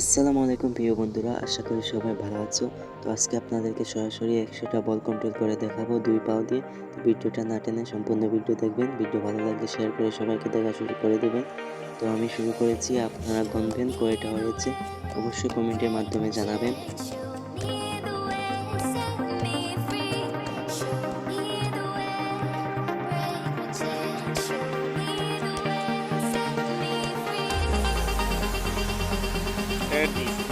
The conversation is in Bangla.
আসসালামু আলাইকুম প্রিয় বন্ধুরা, আশা করি সবাই ভালো আছো। তো আজকে আপনাদেরকে সরাসরি একশোটা বল কন্ট্রোল করে দেখাবো দুই পাও দিয়ে। তো ভিডিওটা না টেনে সম্পূর্ণ ভিডিও দেখবেন। ভিডিও ভালো লাগলে শেয়ার করে সবাইকে দেখা শুরু করে দেবেন। তো আমি শুরু করেছি, আপনারা গণবেন কয়টা হয়েছে, অবশ্যই কমেন্টের মাধ্যমে জানাবেন। X.